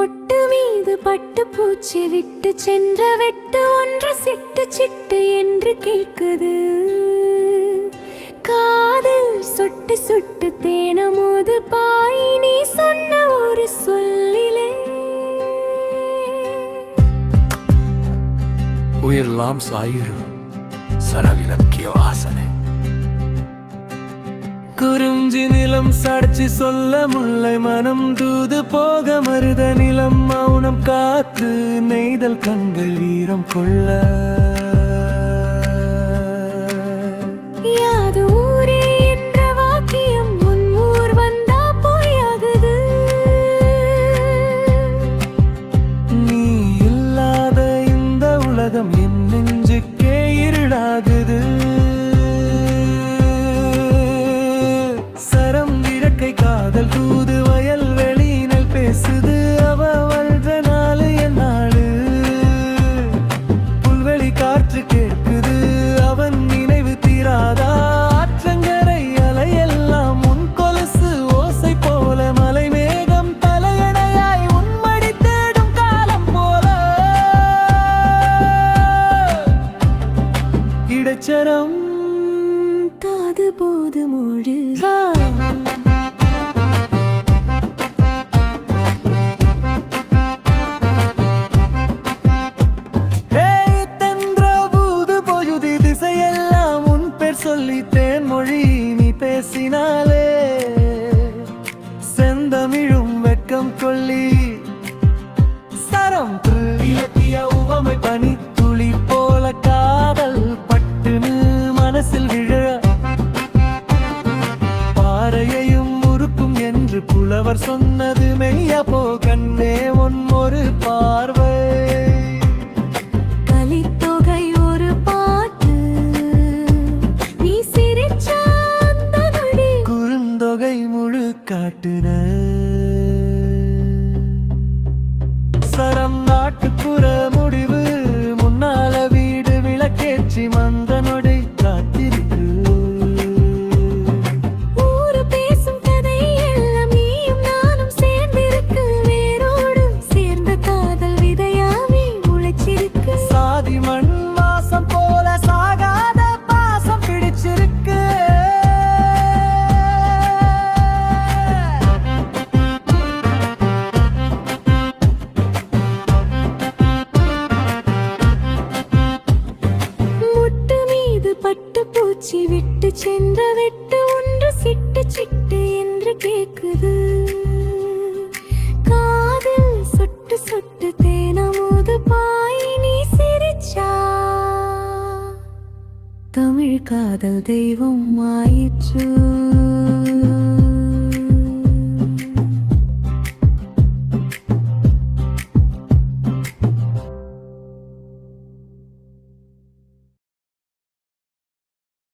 பொட்டு மீது பட்டு பூச்சி விட்டு சென்ற வெட்டு ஒன்று சிட்டு சிட்டு என்று கேட்குது. காது சொட்டு சொட்டு தேனமோது பாய் நீ சொன்ன ஒரு சொல்லிலே. உயிரெல்லாம் சாயிரும் சரவிலக்கிய வாசனை. குறிஞ்சி நிலம் சாட்சி சொல்ல முல்லை மனம் தூது போக மருத நிலம் மௌனம் காத்து நெய்தல் கண்கள் வீரம் கொள்ள. இடைச்சரம் காது போது மொழு ஏய் தென்றபூது பொழுது திசையெல்லாம் உன் பேர் சொல்லி தேன்மொழி நீ பேசினாலே செந்தமிழும் வெட்கம் கொள்ளி சொன்னது மெய்யா போ கண்ணே உன் ஒரு பார்வை. கலித்தொகை பூச்சி விட்டு சென்ற வெட்டு ஒன்று சிட்டு சிட்டு என்று கேக்குது. காதில் சொட்டு சொட்டு தேனமுது பாய் நீ சிரிச்சா. தமிழ் காதல் தெய்வம் ஆயிற்று.